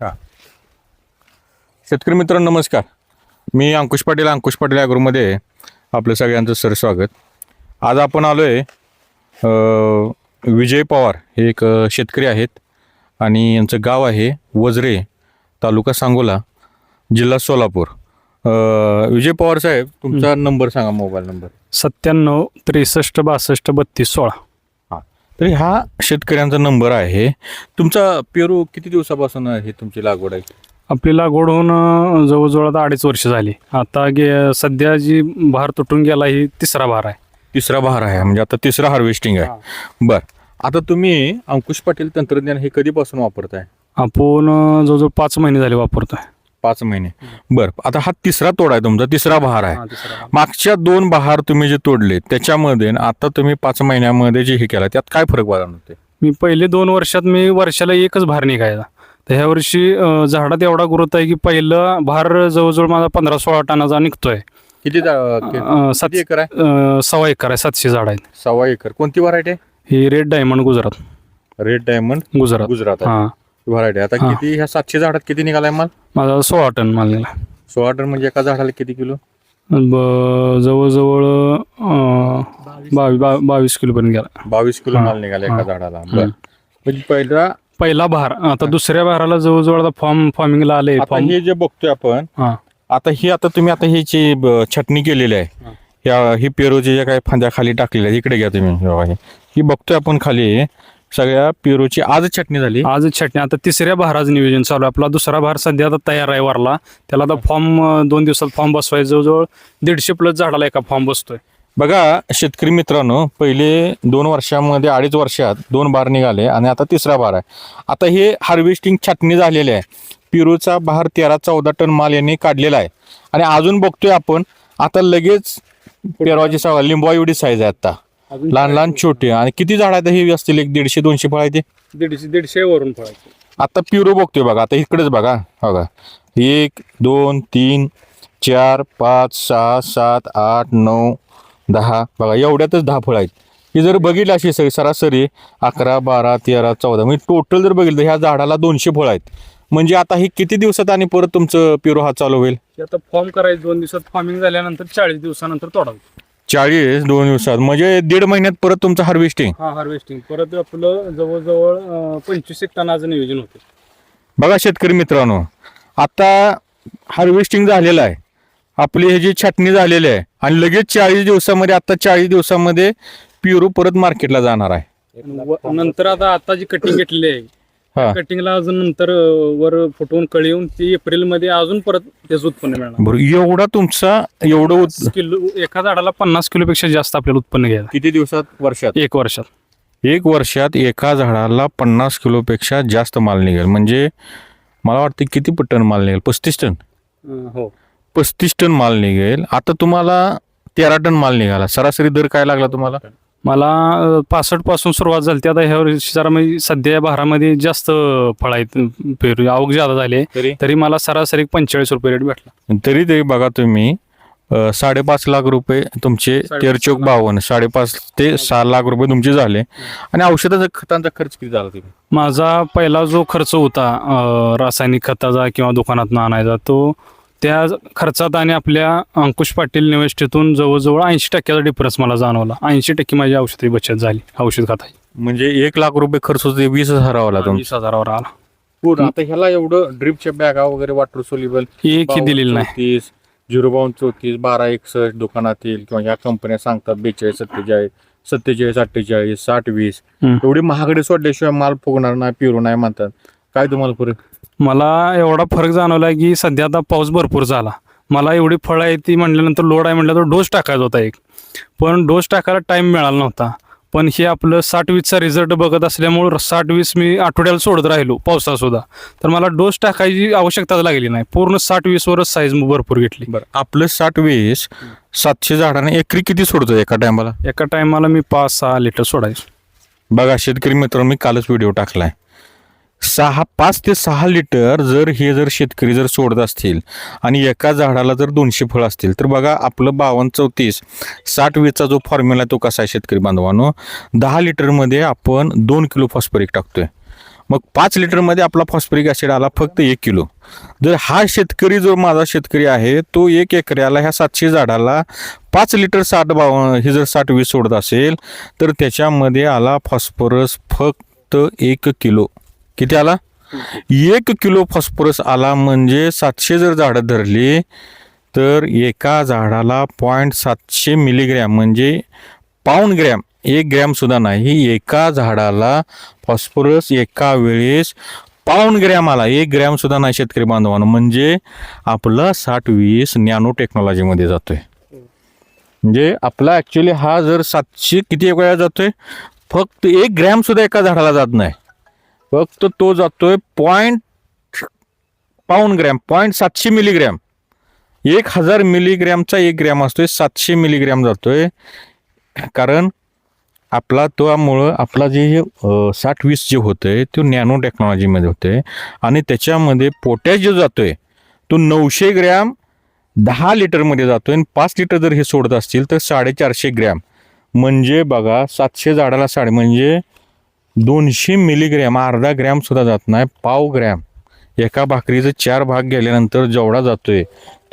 हा. शेतकरी मित्रांनो नमस्कार. मी अंकुश पाटील अंकुश पाटील ॲग्रोमध्ये आपलं सगळ्यांचं सर स्वागत. आज आपण आलो आहे विजय पवार हे एक शेतकरी आहेत आणि यांचं गाव आहे वजरे तालुका सांगोला जिल्हा सोलापूर. विजय पवार साहेब तुमचा नंबर सांगा मोबाईल नंबर. सत्त्याण्णव त्रेसष्ट बासष्ट बत्तीस सोळा. तर हा शेतकऱ्यांचा नंबर आहे. तुमचा पेरू किती दिवसापासून आहे तुमची लागवड आहे? आपली लागवड होऊन जवळजवळ आता अडीच वर्ष झाली. आता गे सध्या जी भार तुटून गेला ही तिसरा भार आहे. तिसरा बहार आहे म्हणजे आता तिसरा हार्वेस्टिंग आहे. बर. आता तुम्ही अंकुश पाटील तंत्रज्ञान हे कधीपासून वापरताय? आपण जवळजवळ पाच महिने झाले वापरतोय. पाच महिने. बर आता हा तिसरा तोड आहे तुमचा तिसरा बहार आहे. तिसरा. मागच्या दोन बहार तुम्ही जे तोडले त्याच्यामध्ये आणि आता तुम्ही पाच महिन्यामध्ये जे हे केलं त्यात काय फरक जाणवते मी पहिले दोन वर्षात मी वर्षाला एकच भार निघायचा. तर ह्या वर्षी अं, झाडात एवढा ग्रोथ आहे की पहिलं भार जवळजवळ माझा पंधरा सोळा टनाचा निघतोय. किती जा- कि- अं, सात किती एकर आहे? अं, सव्वा एकर आहे सातशे झाड आहेत. सव्वा एकर. कोणती व्हरायटी आहे? ही red diamond Gujarat. Red diamond Gujarat. Gujarat हा. व्हरायटी आता हा. किती ह्या सातशे झाडात किती निघालाय माल? माझा सोळा टन माल निघाला. सोळा टन म्हणजे एका झाडाला किती किलो? ब- जवळजवळ अं, बावीस बा- बावीस किलोपर्यंत गेला. बावीस किलो हा. माल निघाला एका हा. झाडाला. बर. म्हणजे पहिला पहिला भार. आता दुसऱ्या भाराला जवळजवळ आता फॉर्म फॉर्मिंगला आले आता फॉर्म. हे जे बघतोय आपण हा. आता ही आता तुम्ही आता ह्याची ब- छटणी केलेली आहे हा. या ही पेरूची ज्या काही फांद्या खाली टाकलेल्या आहेत इकडे घ्या तुम्ही हे हे. ही बघतोय आपण खाली. सगळ्या पेरूची आज छटणी झाली. आज छटणी आता तिसऱ्या भाराचं नियोजन चालू आहे. आपला दुसरा भार सध्या आता तयार आहे वरला. त्याला आता फॉर्म दोन दिवसात फॉर्म बसवायचं. जवळजवळ दीडशे प्लस झाडाला एका फॉर्म बसतोय. बघा शेतकरी मित्रांनो पहिले दोन वर्षामध्ये अडीच वर्षात दोन बार निघाले आणि आता तिसरा बार आहे. आता हे हार्वेस्टिंग छाटणी झालेली आहे. पेरूचा बहार तेरा चौदा टन माल यांनी काढलेला आहे. आणि अजून बघतोय आपण आता लगेच पेरवाची सवय लिंबवा एवढी साईज आहे आता. लहान लहान छोटे. आणि किती झाड आहेत? हे असतील एक दीडशे दोनशे फळ आहे ते दीडशे दीडशे वरून फळायचं. आता पिरो बघतोय बघा. आता इकडेच बघा. बघा. एक दोन तीन चार पाच सहा सात आठ नऊ दहा. बघा एवढ्यातच दहा फळं आहेत. ही जर बघितलं अशी सगळी सरासरी अकरा बारा तेरा चौदा. म्हणजे टोटल जर बघितलं तर ह्या झाडाला दोनशे फळं आहेत. म्हणजे आता हे किती दिवसात आणि परत तुमचं पिरो हा चालू होईल? आता फॉर्म करायचं दोन दिवसात. फॉर्मिंग झाल्यानंतर चाळीस दिवसानंतर तोडावं चाळीस दोन दिवसात. म्हणजे दीड महिन्यात परत तुमचं हार्वेस्टिंग हा हार्वेस्टिंग परत आपलं जवळजवळ अं, पंचवीस एक टनाचं नियोजन होते. बघा शेतकरी मित्रांनो आता हार्वेस्टिंग झालेलं आहे. आपली ह्याची छाटणी झालेली आहे आणि लगेच चाळीस दिवसामध्ये आता चाळीस दिवसामध्ये पिरू परत मार्केटला जाणार आहे. व- नंतर आता आता जी कटिंग घेतलेली आहे हा. कटिंगला अजून नंतर वर फुटवून कळी येऊन ती एप्रिलमध्ये अजून परत त्याचं उत्पन्न मिळणार. बरं एवढा तुमचा एवढं उत- किलो एका झाडाला पन्नास किलोपेक्षा जास्त आपल्याला उत्पन्न घ्यायला. किती दिवसात? वर्षात? एक वर्षात. एक वर्षात एका झाडाला पन्नास किलोपेक्षा जास्त माल निघेल. म्हणजे मला वाटतं किती टन माल निघेल? पस्तीस टन? हो. पस्तीस टन माल निघेल. आता तुम्हाला तेरा टन माल निघाला. सरासरी दर काय लागला तुम्हाला? मला पासष्टपासून सुरुवात झाली आता ह्या वर्षी जरा म्हणजे सध्या या भारामध्ये जास्त फळ आहेत. पेरू आवक ज्यादा झाले तरी? तरी मला सरासरी पंचेचाळीस रुपये रेट भेटला. तरी ते बघा तुम्ही साडेपाच लाख रुपये तुमचे तेरचोक. बावन्न साडेपाच ते सहा लाख रुपये तुमचे झाले. आणि औषधाचा खतांचा खर्च किती झाला तुम्ही माझा पहिला जो खर्च होता रासायनिक खताचा किंवा दुकानात आणायचा तो त्या खर्चात आणि आपल्या अंकुश पाटील निवेष्टीतून जवळजवळ ऐंशी टक्क्याचा डिफरन्स मला जाणवला. ऐंशी टक्के माझी औषधी बचत झाली औषध खताची म्हणजे एक लाख रुपये खर्च होते वीस हजारावाला तुमचा वीस हजारावर आला. पूर्ण आता ह्याला एवढं ड्रिपच्या बॅगा वगैरे वॉटर सोल्युबल एकही दिलेली नाही. चौतीस झिरो बावन्न चौतीस बारा एकसष्ट दुकानातील किंवा ह्या कंपन्या सांगतात बेचाळीस सत्तेचाळीस सत्तेचाळीस अठ्ठेचाळीस साठ वीस. एवढी महागडे सोडल्याशिवाय माल फुगणार नाही पिरू नाही म्हणतात. काय तुम्हाला फरक? मला एवढा फरक जाणवला की सध्या आता पाऊस भरपूर झाला. मला एवढी फळं आहे ती म्हणल्यानंतर लोड आहे म्हटलं तर डोस टाकायचा होता एक. पण डोस टाकायला टाइम मिळाला नव्हता. पण हे आपलं साठ वीसचा रिझल्ट बघत असल्यामुळं साठ वीस मी आठवड्याला सोडत राहिलो पावसात सुद्धा. तर मला डोस टाकायची आवश्यकताच लागली नाही. पूर्ण साठ वीसवरच साईज भरपूर घेतली. बरं आपलं साठ वीस सातशे झाडाने एकरी किती सोडतो एका टायमाला एका टायमाला मी पाच सहा लिटर सोडायचो. बघा शेतकरी मित्रांनो मी कालच व्हिडिओ टाकलाय. सहा पाच ते सहा लिटर जर हे जर शेतकरी जर सोडत असतील आणि एका झाडाला जर दोनशे फळ असतील तर बघा आपलं बावन्न चौतीस साठ वीसचा जो फॉर्म्युला आहे तो कसा आहे शेतकरी बांधवांनो? दहा लिटरमध्ये आपण दोन किलो फॉस्फरिक टाकतोय. मग पाच लिटरमध्ये आपला फॉस्फरिक ॲसिड आला फक्त एक किलो. जर हा शेतकरी जो माझा शेतकरी आहे तो एक एकऱ्याला ह्या सातशे झाडाला पाच लिटर साठ बाव हे जर साठ वीस सोडत असेल तर त्याच्यामध्ये आला फॉस्फरस फक्त एक किलो. किती आला? एक किलो फॉस्फरस आला म्हणजे सातशे जर झाडं धरली तर एका झाडाला पॉईंट सातशे मिलीग्रॅम म्हणजे पाऊंड ग्रॅम एक ग्रॅम सुद्धा नाही. एका झाडाला फॉस्फरस एका वेळेस पाऊन ग्रॅम आला. एक ग्रॅम सुद्धा नाही शेतकरी बांधवांना. म्हणजे आपला साठ वीस नॅनो टेक्नॉलॉजीमध्ये जातोय. म्हणजे आपला ॲक्च्युली हा जर सातशे किती वेळा जातोय फक्त एक ग्रॅम सुद्धा एका झाडाला जात नाही. फक्त तो जातोय पॉईंट पाऊण ग्रॅम पॉईंट सातशे मिलीग्रॅम एक हजार मिलीग्रॅमचा एक ग्रॅम असतोय सातशे मिलीग्रॅम जातोय. कारण आपला त्यामुळं आपला जे साठ वीस जे होतंय तो नॅनो टेक्नॉलॉजीमध्ये होतंय. आणि त्याच्यामध्ये पोटॅश जो जातोय तो नऊशे ग्रॅम दहा लिटरमध्ये जातोय आणि पाच लिटर जर हे सोडत असतील तर साडेचारशे ग्रॅम. म्हणजे बघा सातशे झाडाला साडे म्हणजे दोनशे मिलीग्रॅम अर्धा ग्रॅम सुद्धा जात नाही पाव ग्रॅम. एका भाकरीचं चार भाग गेल्यानंतर जेवढा जातोय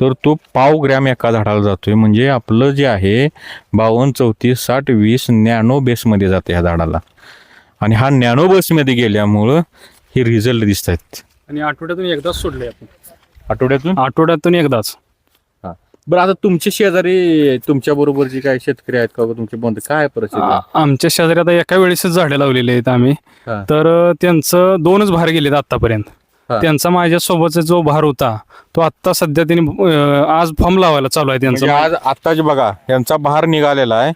तर तो पाव ग्रॅम एका झाडाला जातोय. म्हणजे आपलं जे आहे बावन्न चौतीस साठ वीस नॅनो बेसमध्ये जाते ह्या झाडाला. आणि हा नॅनो बेसमध्ये गेल्यामुळं हे रिझल्ट दिसत आहेत आणि आठवड्यातून एकदाच सोडले आपण. आठवड्यातून? आठवड्यातून एकदाच. बरं आता तुमचे शेजारी तुमच्या बरोबर जे काही शेतकरी आहेत का तुमचे बंधू काय परिस्थिती आहे? आ- आमच्या शेजारी आता एका वेळेसच झाडे लावलेली आहेत आम्ही हा. तर अ, त्यांचं दोनच भार गेलेत आतापर्यंत हा. त्यांचा माझ्यासोबतचा जो भार होता तो आत्ता सध्या त्यांनी अ, आज फॉर्म लावायला चालू आहे म्हणजे त्यांचा आज आत्ताच बघा यांचा बहार निघालेला आहे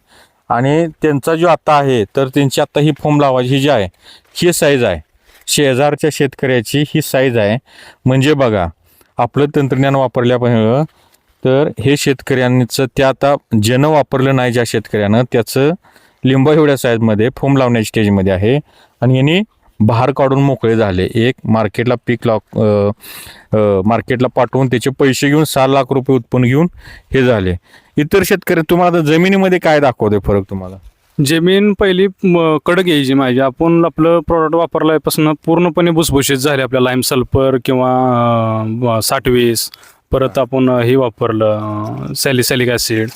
आणि त्यांचा जो आता आहे तर त्यांची आता ही फॉर्म लावायची जी आहे ही साईज आहे शेजारच्या शेतकऱ्याची ही साईज आहे म्हणजे बघा आपलं तंत्रज्ञान वापरल्यामुळं तर हे शेतकऱ्यांचं ते आता जन वापरलं नाही ज्या शेतकऱ्यानं त्याचं लिंबा एवढ्या साईजमध्ये फोम लावण्याच्या स्टेजमध्ये आहे. आणि यांनी बाहेर काढून मोकळे झाले. एक मार्केटला पीक लाव मार्केटला पाठवून त्याचे पैसे घेऊन सहा लाख रुपये उत्पन्न घेऊन हे झाले. इतर शेतकरी तुम्हाला जमिनीमध्ये काय दाखवते फरक तुम्हाला? जमीन पहिली कडक यायची माझी आपण आपलं प्रॉडक्ट वापरल्यापासून पूर्णपणे भुसभुशीत झाले. आपल्या लाईम सल्फर किंवा साठवीस परत आपण हे वापरलं सॅलिसॅलिक ॲसिड.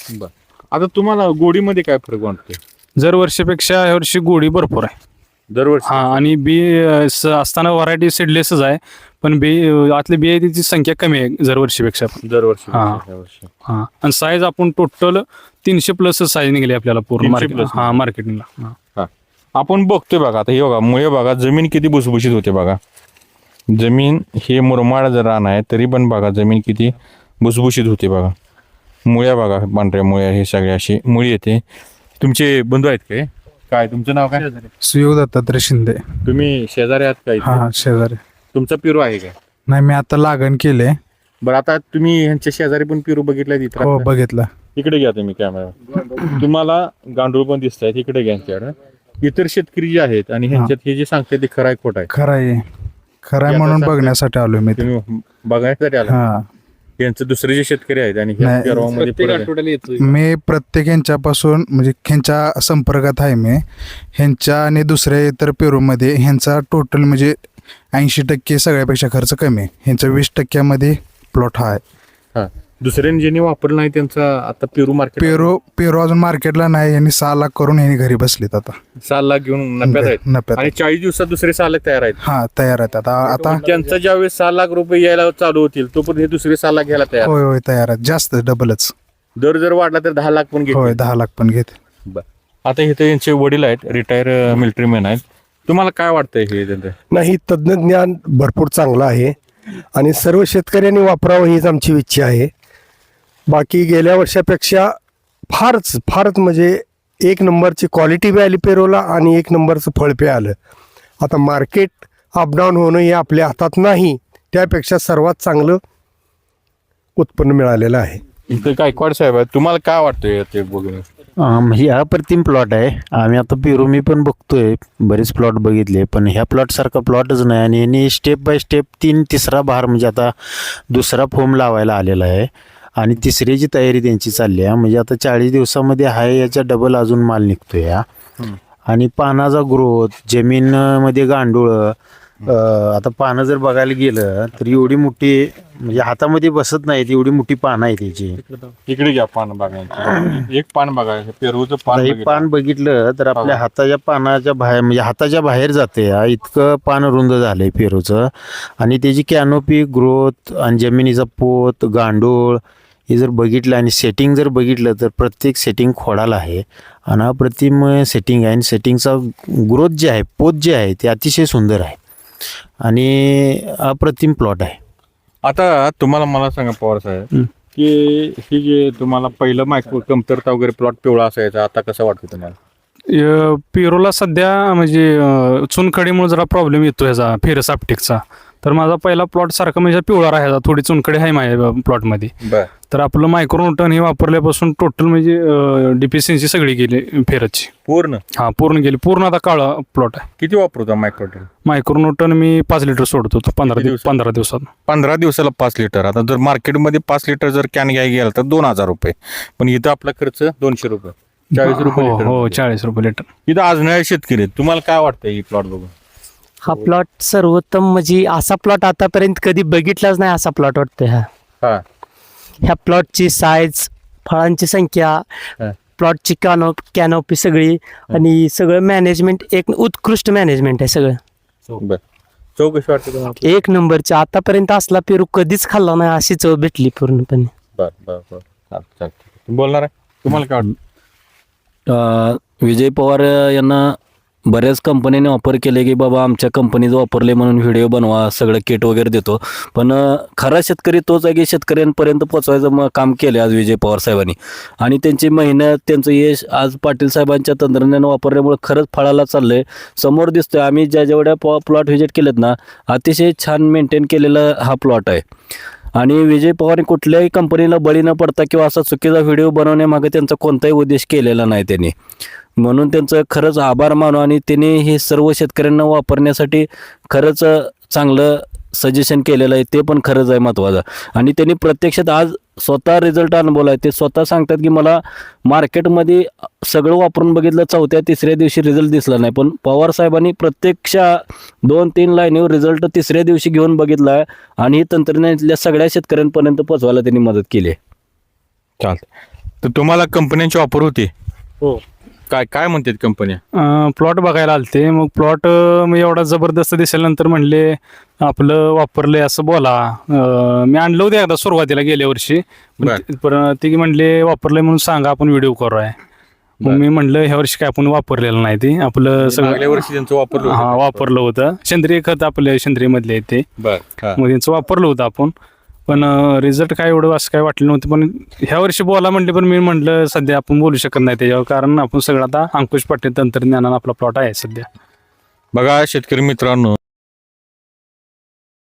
आता तुम्हाला गोडीमध्ये काय फरक वाटतोय? जर वर्षीपेक्षा ह्या वर्षी गोडी भरपूर आहे. दरवर्षी हा आणि बी अ, स- असताना व्हरायटी सीडलेसच आहे पण बी अ, आतली बियाची संख्या कमी आहे जर वर्षीपेक्षा. पण दरवर्षी हा. हा. आणि साईज आपण टोटल तीनशे प्लस साईज निघाली आपल्याला पूर्ण 300 मार्केट plus? हा मार्केटिंगला हा. आपण बघतोय बघा आता हे बघा मुळे बघा जमीन किती भुसभुशीत होते बघा. जमीन हे मुरमाड जर रान आहे तरी पण बघा जमीन किती भुसभुशीत होते बघा. मुळ्या बघा पांढऱ्या मुळ्या हे सगळे अशी मुळी येते. तुमचे बंधू आहेत काय? काय तुमचं नाव काय? सुयोग दत्तात्रय शिंदे. तुम्ही शेजारी आहात काय हा शेजारी. तुमचा पिरू आहे काय नाही मी आता लागण केले. बरं आता तुम्ही ह्यांच्या शेजारी पण पिरू बघितलाय तिथं हो आपल्या? बघितलं. इकडे घ्या तुम्ही कॅमेरा तुम्हाला गांडूळ पण दिसत आहेत इकडे घ्या यांच्याकडे. इतर शेतकरी जे आहेत आणि ह्यांच्यात हे जे सांगते ते खरं आहे खोट आहे? खरं आहे. खरं आहे याचा म्हणून बघण्यासाठी आलोय मी इथे. तुम्ही बघण्यासाठी आला हा यांचं दुसरे जे शेतकरी आहेत आणि ह्या नाही. पेरवामध्ये प्रत्येक फरक आहे. आठवड्याला येतो मी प्रत्येक ह्यांच्यापासून म्हणजे ह्यांच्या संपर्कात आहे मी ह्यांच्या आणि दुसऱ्या इतर पेरूमध्ये ह्यांचा टोटल म्हणजे ऐंशी टक्के सगळ्यापेक्षा खर्च कमी आहे ह्यांचा वीस टक्क्यामध्ये प्लॉट हा आहे हा. दुसऱ्यांनी ज्यांनी वापरलं नाही त्यांचा आता पेरू मार्केट पेरू पेरू अजून मार्केटला नाही. यांनी सहा लाख करून ह्यांनी घरी बसलीत आता. साल लाख घेऊन नफ्यात आहेत. नफ्यात आणि चाळीस दिवसात दुसरे साल लाख तयार आहेत. हा तयार आहेत आता. आता त्यांचा ज्यावेळेस सहा लाख रुपये यायला चालू होतील तोपर्यंत हे दुसरे सहा लाख घ्यायला तयार होय होय तयार आहेत. जास्त डबलच दर जर वाढला तर दहा लाख पण घेतील. होय दहा लाख पण घेते आता इथे यांचे वडील आहेत रिटायर मिलिटरी मॅन आहेत. तुम्हाला काय वाटतंय हे त्यांचं? नाही तज्ज्ञ ज्ञान भरपूर चांगलं आहे. आणि सर्व शेतकऱ्यांनी वापरावं हीच आमची इच्छा आहे. बाकी गेल्या वर्षापेक्षा फारच फारच म्हणजे एक नंबरची क्वालिटी बी आली पेरोला आणि एक नंबरचं फळ बी आलं. आता मार्केट अपडाऊन होणं हे आपल्या हातात नाही त्यापेक्षा सर्वात चांगलं उत्पन्न मिळालेलं आहे. इथं गायकवाड साहेब आहेत तुम्हाला काय वाटतंय ते बघून? अम, ही अप्रतिम प्लॉट आहे. आम्ही आता पेरू मी पण बघतोय बरेच प्लॉट बघितले पण ह्या प्लॉट सारखा प्लॉटच नाही आणि यांनी स्टेप बाय स्टेप तीन तिसरा बहार म्हणजे आता दुसरा फोम लावायला आलेला आहे. आणि तिसरीची तयारी त्यांची चालली आहे म्हणजे आता चाळीस दिवसामध्ये आहे याच्या डबल अजून माल निघतोय या आणि पानाचा ग्रोथ जमीनमध्ये गांडूळ आता पानं जर बघायला गेलं तर एवढी मोठी म्हणजे हातामध्ये बसत नाहीत एवढी मोठी पानं आहे त्याची इकडे घ्या पान बघायचं. एक पान बघायचं पेरूचं पान हे. पान बघितलं तर आपल्या. हाताच्या पानाच्या बाहेर म्हणजे हाताच्या बाहेर जाते इतकं पान रुंद झालंय पेरूचं. आणि त्याची कॅनोपी ग्रोथ आणि जमिनीचा पोत गांडूळ हे जर बघितलं आणि सेटिंग जर बघितलं तर प्रत्येक सेटिंग खोडाला आहे. आणि अप्रतिम सेटिंग आहे. आणि सेटिंगचा ग्रोथ जे आहे पोत जे आहे ते अतिशय सुंदर आहे. आणि अप्रतिम प्लॉट आहे. आता तुम्हाला मला सांगा पवार साहेब हं. की ही जे तुम्हाला पहिलं मायक्रो कमतरता वगैरे प्लॉट पिवळा असायचा आता कसं वाटतं तुम्हाला? य- पेरूला सध्या म्हणजे चुनखडीमुळे जरा प्रॉब्लेम येतो ह्याचा फेरस आपटिकचा तर माझा पहिला प्लॉट सारखा म्हणजे पिवळा राहायचा थोडी चुनखडी आहे माझ्या प्लॉटमध्ये तर आपलं मायक्रोन्यूटन हे वापरल्यापासून टोटल म्हणजे डिफिशियन्सी सगळी गेली फेरसची पूर्ण? हा पूर्ण गेली. पूर्ण आता काळा प्लॉट आहे. किती वापरतो मायक्रोटेल मायक्रोन्यूटन मी पाच लिटर सोडतो पंधरा दिवस? पंधरा दिवसात. पंधरा दिवसाला पाच लिटर आता जर मार्केटमध्ये पाच लिटर जर कॅन घ्यायला गेला तर दोन हजार रुपये. पण इथं आपला खर्च दोनशे रुपये. चाळीस रुपये हो हो. चाळीस रुपये लिटर इथं आजनाळे शेतकरी. तुम्हाला काय वाटतं ही प्लॉट बघून? हा प्लॉट सर्वोत्तम म्हणजे असा प्लॉट आतापर्यंत कधी बघितलाच नाही असा प्लॉट वाटतोय हा. हा. ह्या प्लॉटची साईज फळांची संख्या हा. प्लॉटची कॅनो कॅनोपी सगळी आणि सगळं मॅनेजमेंट एक उत्कृष्ट मॅनेजमेंट आहे सगळं. बर. चौकशी वाटते तुम्हाला? एक नंबरची. आतापर्यंत असला पेरू कधीच खाल्ला नाही अशी चव भेटली पूर्णपणे. बर बर बर. चालतं चालतं तुम्ही बोलणार आहे? तुम्हाला काय वाटतं? अ, विजय पवार यांना बऱ्याच कंपनीने ऑफर केले की बाबा आमच्या कंपनीज वापरले म्हणून व्हिडिओ बनवा सगळं किट वगैरे देतो. पण खरा शेतकरी तोच आहे की शेतकऱ्यांपर्यंत पोचवायचं मग काम केले आज विजय पवार साहेबांनी. आणि त्यांची मेहनत त्यांचं यश आज पाटील साहेबांच्या तंत्रज्ञान वापरल्यामुळे खरंच फळाला चाललंय. समोर दिसतोय आम्ही ज्या जेवढ्या प्लॉट व्हिजिट केलेत ना अतिशय छान मेंटेन केलेला हा प्लॉट आहे. आणि विजय पवारने कुठल्याही कंपनीला बळी न पडता किंवा असा चुकीचा व्हिडिओ बनवण्यामागे त्यांचा कोणताही उद्देश केलेला नाही त्यांनी. म्हणून त्यांचं खरंच आभार मानू आणि त्यांनी हे सर्व शेतकऱ्यांना वापरण्यासाठी खरंच चांगलं सजेशन केलेलं आहे. ते पण खरंच आहे महत्त्वाचं. आणि त्यांनी प्रत्यक्षात आज स्वतः रिझल्ट अनुभवला आहे. ते स्वतः सांगतात की मला मार्केटमध्ये सगळं वापरून बघितलं चौथ्या तिसऱ्या दिवशी रिझल्ट दिसला नाही. पण पवार साहेबांनी प्रत्यक्ष दोन तीन लाईनीवर रिझल्ट तिसऱ्या दिवशी घेऊन बघितला आहे आणि हे तंत्रज्ञानातल्या सगळ्या शेतकऱ्यांपर्यंत पोहोचवायला त्यांनी मदत केली आहे. चालतं तर तुम्हाला कंपन्यांची ऑफर होती? हो. काय काय म्हणतात कंपन्या प्लॉट बघायला आलते. मग प्लॉट एवढा जबरदस्त दिसल्यानंतर म्हणले आपलं वापरलंय असं बोला. अं, मी आणलं होतं एकदा सुरुवातीला गेल्या वर्षी. पण बर. ते- पण ते म्हणले वापरलंय म्हणून सांगा आपण व्हिडिओ करूया. मग बर. मी म्हणलं ह्या वर्षी काय आपण वापरलेलं नाही ते. आपलं मागल्या सगळं वर्षी त्यांचं वापरलं हा होतं. वापरलं होतं. सेंद्रिय खत आपल्या सेंद्रिय मधले ते. बर हा. मग त्यांचं वापरलं होतं आपण. पण रिझल्ट काय एवढं असं काय वाटलं नव्हतं. पण ह्या वर्षी बोला म्हणले पण मी म्हटलं सध्या आपण बोलू शकत नाही त्याच्यावर. कारण आपण सगळं आता अंकुश पाटील तंत्रज्ञानानं आपला प्लॉट आहे सध्या. बघा शेतकरी मित्रांनो